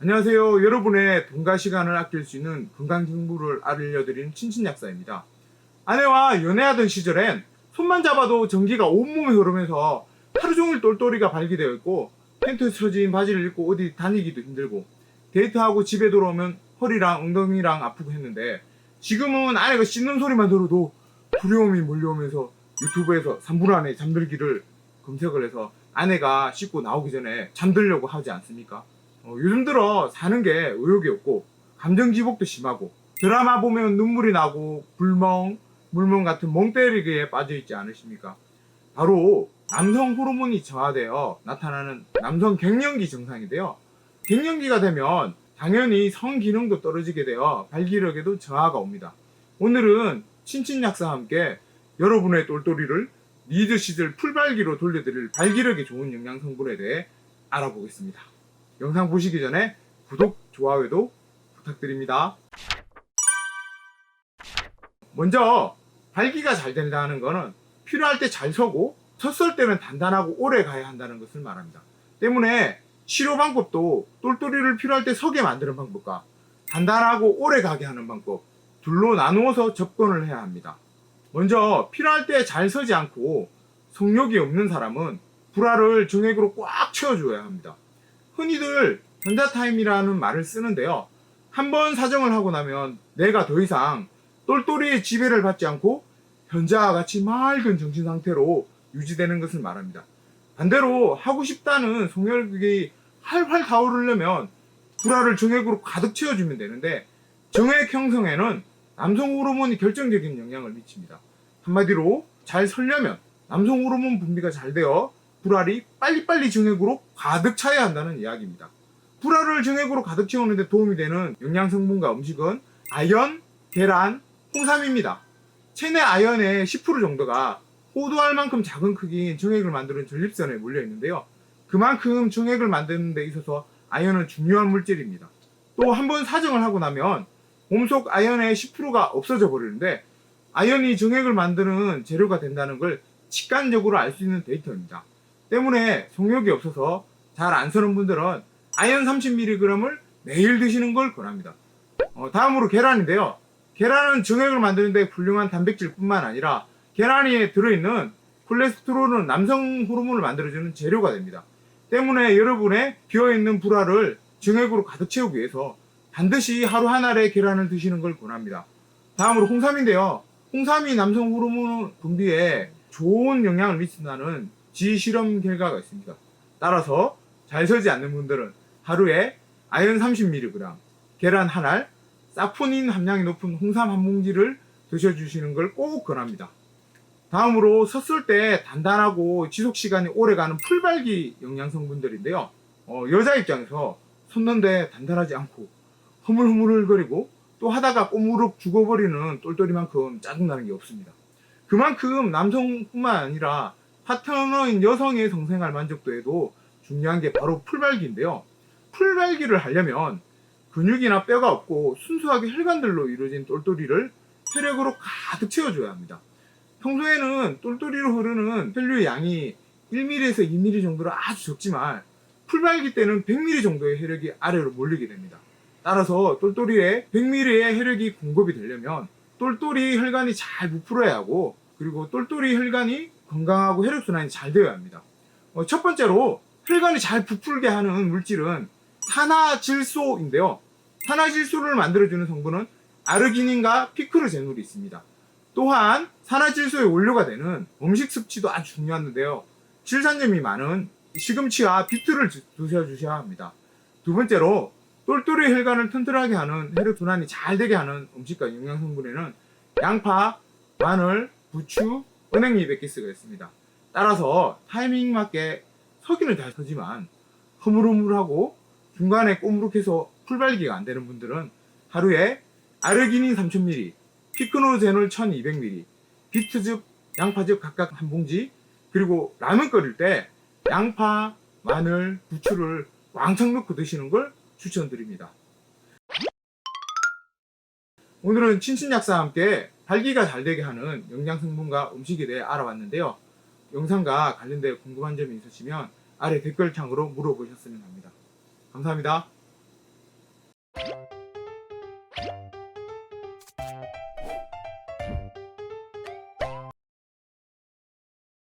안녕하세요. 여러분의 돈과 시간을 아낄 수 있는 건강 정보를 알려드리는 친친약사입니다. 아내와 연애하던 시절엔 손만 잡아도 전기가 온몸에 흐르면서 하루 종일 똘똘이가 발기되어 있고 팬트 처진 바지를 입고 어디 다니기도 힘들고 데이트하고 집에 돌아오면 허리랑 엉덩이랑 아프고 했는데 지금은 아내가 씻는 소리만 들어도 두려움이 몰려오면서 유튜브에서 3분 안에 잠들기를 검색을 해서 아내가 씻고 나오기 전에 잠들려고 하지 않습니까? 어, 요즘 들어 사는 게 의욕이 없고 감정 기복도 심하고 드라마 보면 눈물이 나고 불멍, 물멍 같은 멍 때리기에 빠져 있지 않으십니까? 바로 남성 호르몬이 저하되어 나타나는 남성 갱년기 증상인데요. 갱년기가 되면 당연히 성 기능도 떨어지게 되어 발기력에도 저하가 옵니다. 오늘은 친친약사와 함께 여러분의 똘똘이를 리드 시절 풀발기로 돌려드릴 발기력에 좋은 영양 성분에 대해 알아보겠습니다. 영상 보시기 전에 구독, 좋아요도 부탁드립니다. 먼저 발기가 잘 된다는 것은 필요할 때 잘 서고 섰을 때는 단단하고 오래 가야 한다는 것을 말합니다. 때문에 치료 방법도 똘똘이를 필요할 때 서게 만드는 방법과 단단하고 오래 가게 하는 방법 둘로 나누어서 접근을 해야 합니다. 먼저 필요할 때 잘 서지 않고 속력이 없는 사람은 불알을 정액으로 꽉 채워줘야 합니다. 흔히들 전자타임이라는 말을 쓰는데요. 한 번 사정을 하고 나면 내가 더 이상 똘똘이의 지배를 받지 않고 현자와 같이 맑은 정신 상태로 유지되는 것을 말합니다. 반대로 하고 싶다는 속력이 활활 타오르려면 불알을 정액으로 가득 채워주면 되는데 정액 형성에는 남성 호르몬이 결정적인 영향을 미칩니다. 한마디로 잘 설려면 남성 호르몬 분비가 잘 되어 불알이 빨리빨리 정액으로 가득 차야 한다는 이야기입니다. 불알을 정액으로 가득 채우는데 도움이 되는 영양 성분과 음식은 아연, 계란, 홍삼입니다. 체내 아연의 10% 정도가 호두알 만큼 작은 크기인 정액을 만드는 전립선에 몰려 있는데요. 그만큼 정액을 만드는 데 있어서 아연은 중요한 물질입니다. 또 한 번 사정을 하고 나면 몸속 아연의 10%가 없어져 버리는데 아연이 정액을 만드는 재료가 된다는 걸 직관적으로 알 수 있는 데이터입니다. 때문에 성욕이 없어서 잘 안 서는 분들은 아연 30mg을 매일 드시는 걸 권합니다. 어, 다음으로 계란인데요. 계란은 정액을 만드는데 훌륭한 단백질뿐만 아니라 계란에 들어있는 콜레스테롤은 남성 호르몬을 만들어주는 재료가 됩니다. 때문에 여러분의 비어있는 불알을 정액으로 가득 채우기 위해서 반드시 하루 한 알의 계란을 드시는 걸 권합니다. 다음으로 홍삼인데요. 홍삼이 남성 호르몬 분비에 좋은 영향을 미친다는 지실험 결과가 있습니다. 따라서 잘 서지 않는 분들은 하루에 아연 30mg, 계란 한 알, 사포닌 함량이 높은 홍삼 한 봉지를 드셔주시는 걸 꼭 권합니다. 다음으로 섰을 때 단단하고 지속 시간이 오래 가는 풀발기 영양 성분들인데요. 어, 여자 입장에서 섰는데 단단하지 않고 흐물흐물거리고 또 하다가 꼬무룩 죽어버리는 똘똘이만큼 짜증나는 게 없습니다. 그만큼 남성뿐만 아니라 파트너인 여성의 성생활 만족도에도 중요한 게 바로 풀발기인데요. 풀발기를 하려면 근육이나 뼈가 없고 순수하게 혈관들로 이루어진 똘똘이를 혈액으로 가득 채워줘야 합니다. 평소에는 똘똘이로 흐르는 혈류의 양이 1mm에서 2mm 정도로 아주 적지만 풀발기 때는 100mm 정도의 혈액이 아래로 몰리게 됩니다. 따라서 똘똘이에 100ml의 혈액이 공급이 되려면 똘똘이 혈관이 잘 부풀어야 하고 그리고 똘똘이 혈관이 건강하고 혈액순환이 잘 되어야 합니다. 어, 첫 번째로 혈관이 잘 부풀게 하는 물질은 산화질소인데요. 산화질소를 만들어주는 성분은 아르기닌과 피크로제놀이 있습니다. 또한 산화질소의 원료가 되는 음식 섭취도 아주 중요한데요. 질산염이 많은 시금치와 비트를 드셔주셔야 합니다. 두 번째로 똘똘이 혈관을 튼튼하게 하는 혈액 순환이 잘 되게 하는 음식과 영양 성분에는 양파, 마늘, 부추, 은행잎 액기스가 있습니다. 따라서 타이밍 맞게 서기는 잘 서지만 흐물흐물하고 중간에 꼬무룩해서 풀발기가 안 되는 분들은 하루에 아르기닌 3000ml, 피크노제놀 1200ml, 비트즙, 양파즙 각각 한 봉지, 그리고 라면 끓일 때 양파, 마늘, 부추를 왕창 넣고 드시는 걸 추천드립니다. 오늘은 친친약사와 함께 발기가 잘 되게 하는 영양 성분과 음식에 대해 알아봤는데요. 영상과 관련된 궁금한 점이 있으시면 아래 댓글창으로 물어보셨으면 합니다. 감사합니다.